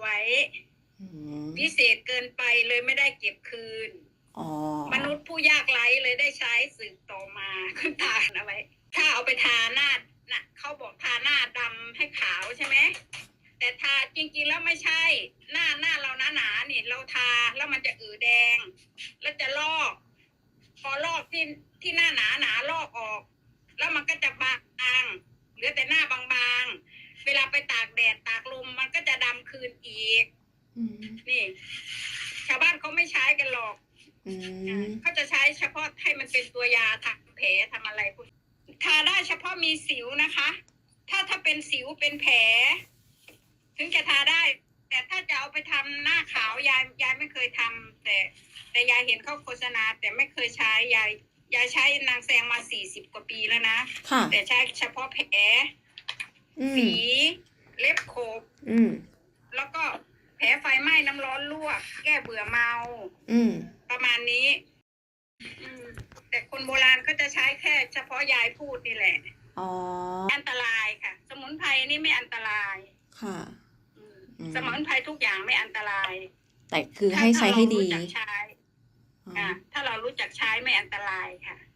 ไว้อืมพิเศษเกินไปเลยไม่ได้เก็บคืนอ๋อมนุษย์ผู้ยากไร้เลยได้ใช้สืบต่อมาคุณตาเอาไว้ ถ้าเอาไปทาหน้าน่ะเขาบอกทาหน้าดำให้ขาวใช่ไหมแต่ทาจริงๆแล้วไม่ใช่ หน้าหน้าเราหนาหนาๆนี่เราทาแล้วมันจะอือแดง แล้วจะลอก พอลอกที่ที่หน้าหนาหนาๆลอกออก แล้วมันก็จะบางเหลือแต่หน้าบางๆ เวลาไปตากแดดตากลมมันก็จะดำ คืนอีกอืมนี่ ชาวบ้านเขาไม่ใช้กันหรอกอืมเขาจะใช้เฉพาะให้มันเป็นตัวยาทำแผลทำอะไรพวกนี้ทาได้เฉพาะมีสิวนะคะ ถ้าถ้าเป็นสิวเป็นแผล ถึงจะทาได้ แต่ถ้าจะเอาไปทำหน้าขาวยายยายไม่เคยทำแต่ แต่ยายเห็นเขาโฆษณา แต่ไม่เคยใช้ยายยายใช้นางแซงมาสี่สิบกว่าปีแล้วนะค่ะแต่ใช้เฉพาะแผลอืมฝีเล็บโขบ แก้เบื่อเมา อืม ประมาณนี้ อืม แต่คนโบราณเขาจะใช้แค่เฉพาะยายพูดนี่แหละ อ๋อ อันตรายค่ะ สมุนไพรนี่ไม่อันตรายค่ะ อืมอืม สมุนไพรทุกอย่างไม่อันตรายแต่คือให้ใช้ให้ดีถ้าเรารู้จักใช้อ๋ออะถ้าเรารู้จักใช้ไม่อันตรายค่ะอืม